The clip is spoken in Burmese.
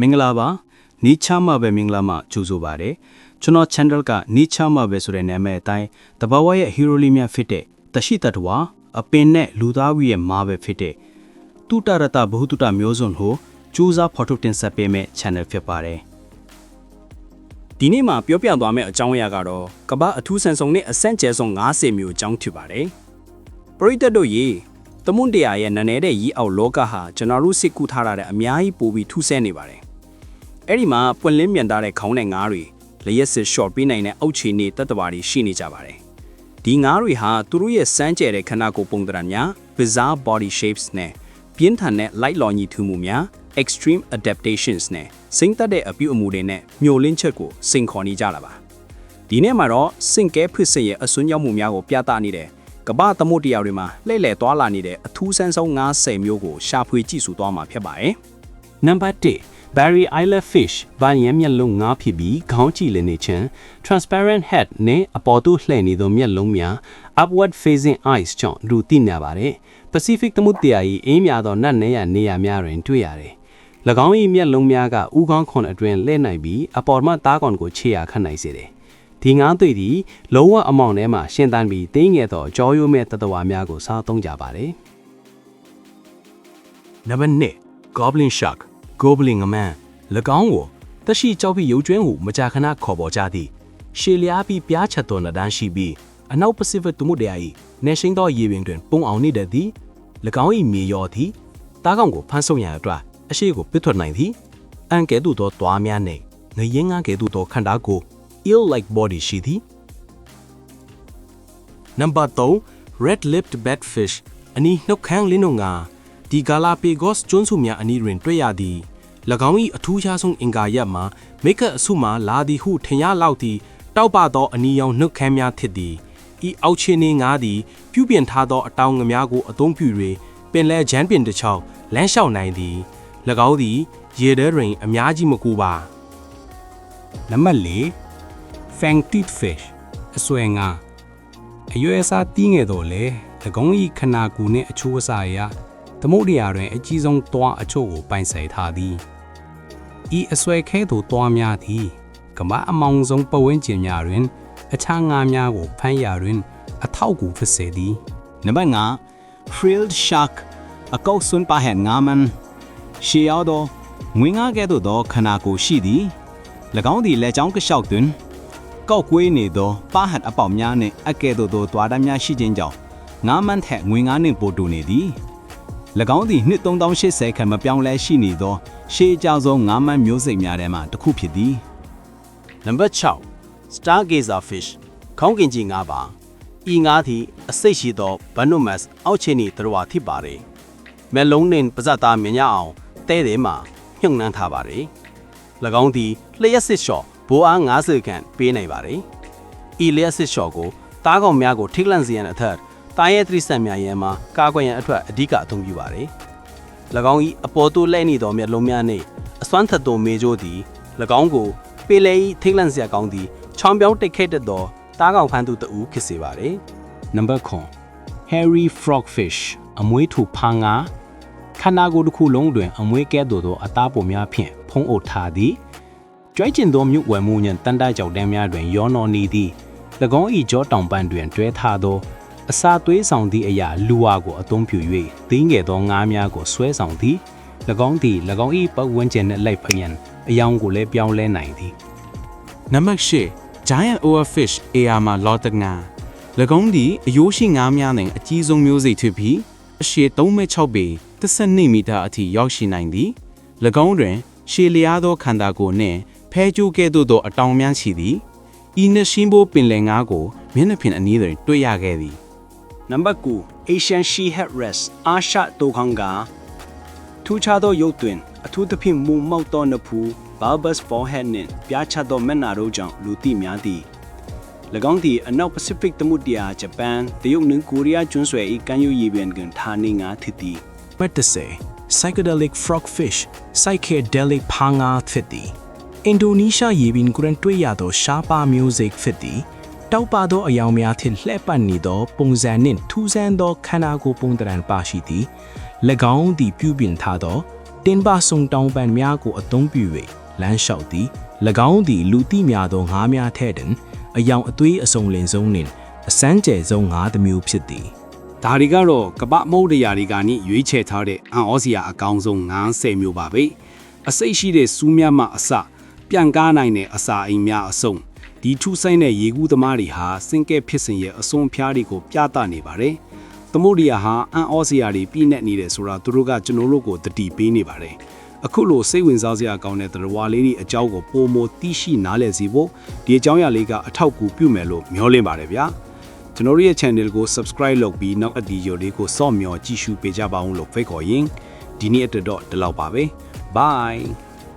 မင်္ဂလာပါနီချာမပဲမင်္ဂလာမှာကြိုဆိုပါရစေကျွန်တော် channel ကနီချာမပဲဆိုတဲ့နာမည်အတိုင်းတဘာဝရဲ့ hero လေးများဖြစ်တဲ့တရှိတတ္တဝါအပင်နဲ့လူသားဝီရဲ့မာပဲဖြစ်တဲ့တုတရတဘဟုတုတမျိုးစုံကိုစူးစမ်းဖော်ထုတ်တင်ဆက်ပေးမဲ့ channel ဖြစ်ပါတယ်ဒီနေ့မှာပြောပြသွားမယ့်အကြောင်းအရာကတော့ကမ္ဘာအထူးဆန်ဆုံးနဲ့အဆင့်ကျဲဆုံး90မျိုးအကြောင်းဖြစ်ပါတယ်။ပရိသတ်တို့ရေသမွန်တရားရဲ့နည်းနည်းတဲ့ရီအောက်လောကဟာကျွန်တော်တို့စစ်ကူထားရတဲ့အများကြီးပိုပြီးထူးဆန်းနေပါတယ်။ အဲ့ဒီမှာပွင့်လင်းမြန်သားတဲ့ခေါင်းနဲ့ငါးတွေလျက်စစ် short ပေးနိုင်တဲ့အောက်ခြေနေတတ္တဝါတွေရှိနေကြပါတယ်။ဒီငါးတွေဟာသူတို့ရဲ့စမ်းကြဲတဲ့ခန္ဓာကိုယ်ပုံသဏ္ဍာန်များ bizarre body shapes နဲ့ပြင်းထန်တဲ့ light လော်ညီထူမှုများ extreme adaptations နဲ့စိမ့်သက်တဲ့အပြုအမူတွေနဲ့မျောလင်းချက်ကိုစိန်ခေါ်နေကြတာပါဒီနေ့မှာတော့စင်ကဲဖြစ်စစ်ရဲ့အစွန်းရောက်မှုများကိုပြသနေတဲ့ကမ္ဘာသမုတ်တရားတွေမှာလှည့်လည်သွားလာနေတဲ့အထူးဆန်းဆုံး90မျိုးကိုရှာဖွေကြည့်စုသွားမှာဖြစ်ပါတယ်နံပါတ်1 Barry Island Fish ဗန်ရမျက်လုံးငါးဖြစ်ပြီးခေါင်းကြည့်လည်နေခြင်း transparent head နဲ့အပေါ်သို့လှည့်နေသောမျက်လုံးများ upward facing eyes ကြောင့်လူသိနေပါတယ် Pacific သမုဒ္ဒရာ၏အင်းများသောနတ်နေရနေရာများတွင်တွေ့ရတယ်၎င်း၏မျက်လုံးများကဥကောင်းခွန်အတွင်လှည့်နိုင်ပြီးအပေါ်မှသားကောင်ကိုခြေရာခတ်နိုင်စေတယ်ဒီငါးသွေးသည်လုံးဝအမောင်ထဲမှရှင်းတန်းပြီးတင်းငယ်သောကြောရိုးမဲ့တတဝါများကိုစားသုံးကြပါတယ်နံပါတ်1 Goblin Shark Goblin ငမန်း၎င်းကိုတရှိကြောက်ပြီးရုပ်ကျွင်းဟုမကြာခဏခေါ်ပေါ်ကြသည်ရှေလျားပြီးပြားချက်သောနဒန်းရှိပြီးအနောက်ပစိဖိတ်သမုဒ္ဒရာ၏နေရှင်းသောရေပြင်တွင်ပုံအောင်နေတတ်သည်၎င်း၏မြေရောသည်တားကောင်ကိုဖမ်းဆုပ်ရန်အတွက်အရှိကိုပစ်ထွက်နိုင်သည်အန်ကဲ့သို့သောတွားများနှင့်ငရင်းငါကဲ့သို့သောခန္ဓာကို eel like body ရှိသည်နံပါတ်3 red lipped batfish အနီနှုတ်ခမ်းလင်းတို့ငါ ဒီဂါလာပေဂော့စ်ကျွန်းစုများအနီတွင်တွေ့ရသည်၎င်း၏အထူးခြားဆုံးအင်္ဂါရပ်မှာမိခတ်အဆုမှာလာသည်ဟုထင်ရလောက်သည့်တောက်ပသောအနီရောင်နှုတ်ခမ်းများဖြစ်သည်ဤအောက်ခြေနေငါသည်ပြုပြင်ထားသောအတောင်ငများကိုအသုံးပြု၍ပင်လယ်ဂျမ်းပင်တစ်ချောင်းလမ်းလျှောက်နိုင်သည်၎င်းသည်ရေထဲတွင်အများကြီးမကူပါနံပါတ်4 fang tooth fish အစွဲငါအရွယ်အစားတီးငယ်တော့လေ၎င်း၏ခနာကူနှင့်အချိုးအစားအရာ သမုဒ္ဒရာတွင်အကြီးဆုံးသွားအချို့ကိုပိုင်ဆိုင်ထားသည်ဤအစွဲခဲသို့သွားများသည်ကမ္ဘာအမောင်ဆုံးပဝန်းကျင်များတွင် အခြားငါးများကိုဖမ်းရာတွင် အထောက်အကူဖြစ်စေသည်နံပါတ်5 frilled shark အကောက်စွန်းပါဟဲ့ငါမန်ရှေးရောက်သောငွေငါကဲ့သို့သောခနာကိုရှိသည်၎င်းသည်လက်ချောင်းကလျှောက်တွင်ကောက်ကွေးနေသောပါဟတ်အပေါက်များနှင့်အကဲ့သို့သောတွားတမ်းများရှိခြင်းကြောင့်ငါးမန်းထက်ငွေငါးနှင့်ပိုတူနေသည်၎ င်းသည်နှစ်3080ခန့်မပြောင်းလဲရှိနေသောရှေးအကြောင်းဆုံးငါးမန်းမျိုးစိတ်များထဲမှတစ်ခုဖြစ်သည်နံပါတ်6 Stargazer fish ခေါင်းကင်ကြီးငါးပါဤငါးသည် အစိတ်ရှိသော Venomous အောက်ခြေနေသတ္တဝါဖြစ်ပါတယ်မျက်လုံးနှင့်ပါးစပ်သားမြင်ရအောင်တဲထဲမှာမြုပ်နှမ်းထားပါတယ်၎င်းသည်လျှက်စစ်လျှော့ဘိုးအား90ခန့်ပေးနိုင်ပါတယ်ဤလျှက်စစ်လျှော့ကိုတားကောင်များကိုထိတ်လန့်စေရန်အထက် တားရဲသတိဆက်များရန်မှာကာကွယ်ရန်အတွက်အဓိကအသုံးပြုပါတယ်၎င်း၏အပေါ်သို့လှည့်နေသောမျက်လုံးများနှင့်အစွမ်းထက်သောမေဂျိုးသည်၎င်းကိုပေလေ၏ထိတ်လန့်စရာကောင်းသည့်ချောင်းပြောင်းတိတ်ခိတ်တတ်သောတားကောင်ဖမ်းသူတဦးဖြစ်စေပါတယ်နံပါတ်9 Hairy frogfish အမွေးထူဖာငါခန္ဓာကိုယ်တစ်ခုလုံးတွင် အမွေးကဲ့သို့သောအသားပုံများဖြင့်ဖုံးအုပ်ထားသည်ကြွိုက်ကျင်သောမြုပ်ဝယ်မှုညံတန်တကြောက်တန်းများတွင် ရောနော်နေသည်၎င်း၏ကြောတောင်ပန်းတွင်တွဲထားသော အစာသွေးဆောင်သည့်အရာလူဝါကိုအသုံးပြု၍သင်းငယ်သောငါးများကိုဆွဲဆောင်သည်၎င်းသည်၎င်း၏ပတ်ဝန်းကျင်နှင့်လိုက်ဖျံအယောင်ကိုလည်းပြောင်းလဲနိုင်သည်နံပါတ်8 Giant Overfish AR မှာလောတငါ၎င်းသည်အယိုးရှိငါးများနှင့်အကြီးဆုံးမျိုးစိတ်ဖြစ်ပြီးအရှည်3.6ပေ12မီတာအထိရောက်ရှိနိုင်သည်၎င်းတွင် ရှည်လျားသောခန္ဓာကိုယ်နှင့်ဖဲကြိုးကဲ့သို့သောအတောင်များရှိသည်ဤနှစ်ရှင်းဘိုးပင်လယ်ငါးကိုမျက်နှာပြင်အနည်းတွင်တွေ့ရခဲ့သည် နံပါတ်9 Asian She Head Rest အာရှတိုခေါင်ကထူးခြားသောရုပ်တွင်အထူးသဖြင့်မူမောက်သောနဖူး bulbous forehead နှင့်ပြားချသောမျက်နှာတို့ကြောင့်လူသိများသည်၎င်းသည်အနောက်ပစိဖိတ်သမုဒ္ဒရာဂျပန်တရုတ်နှင့်ကိုရီးယားကျွန်းဆွယ်၏ကမ်းရိုးရေပြင်တွင်ဌာနေငါဖြစ်သည်ပတ်တစေ psychedelic frogfish psychedelic ဖာငါဖြစ်သည်အင်ဒိုနီးရှားရေပြင်ကွန်တွေ့ရသောရှားပါမျိုးစိတ်ဖြစ်သည် တောက်ပါသောအယောင်များထင်လှဲ့ပတ်နေသော ပုံစံနှင့်ထူးဆန်းသောခန္ဓာကိုယ်ပုံသဏ္ဍာန်ပါရှိသည်၎င်းသည်ပြုပြင်ထားသောတင်ပါဆုံတောင်းပန်များကိုအသုံးပြု၍လမ်းလျှောက်သည်၎င်းသည်လူသိများသောငါးများထဲတွင်အယောင်အသွေးအစုံလင်ဆုံးနှင့်အစမ်းကျယ်ဆုံးငါးတစ်မျိုးဖြစ်သည်ဒါတွေကတော့ကပ္ပမုတ်တရားတွေကနိရွေးချယ်ထားတဲ့အန်ဩစရာအကောင်ဆုံး90မျိုးပါပဲအစိတ်ရှိတဲ့စူးမြတ်မှအစပြန်ကားနိုင်တဲ့အစာအိမ်များအစုံ ဒီထူးဆိုင်တဲ့ရေကူးသမားတွေဟာစင်ကဲဖြစ်စဉ်ရဲ့အစွန်ဖျားတွေကိုပြသနေပါတယ်သမုဒ္ဒရာဟာအန်ဩစရာတွေပြည့်နေနေတယ်ဆိုတာသူတို့ကကျွန်တော်တို့ကိုတတိပေးနေပါတယ်အခုလိုစိတ်ဝင်စားစရာကောင်းတဲ့တရားလေးတွေအကြောင်းကိုပုံမသိရှိနားလည်စီဖို့ဒီအကြောင်းအရာလေးကအထောက်အကူပြုမယ်လို့မျှော်လင့်ပါတယ်ဗျာကျွန်တော်တို့ရဲ့ channel ကို subscribe လုပ်ပြီးနောက်အဒီယိုလေးကိုစောင့်မျှော်ကြည့်ရှုပေးကြပါအောင်လို့ဖိတ်ခေါ်ရင်းဒီနေ့အတွက်တော့ဒီလောက်ပါပဲ bye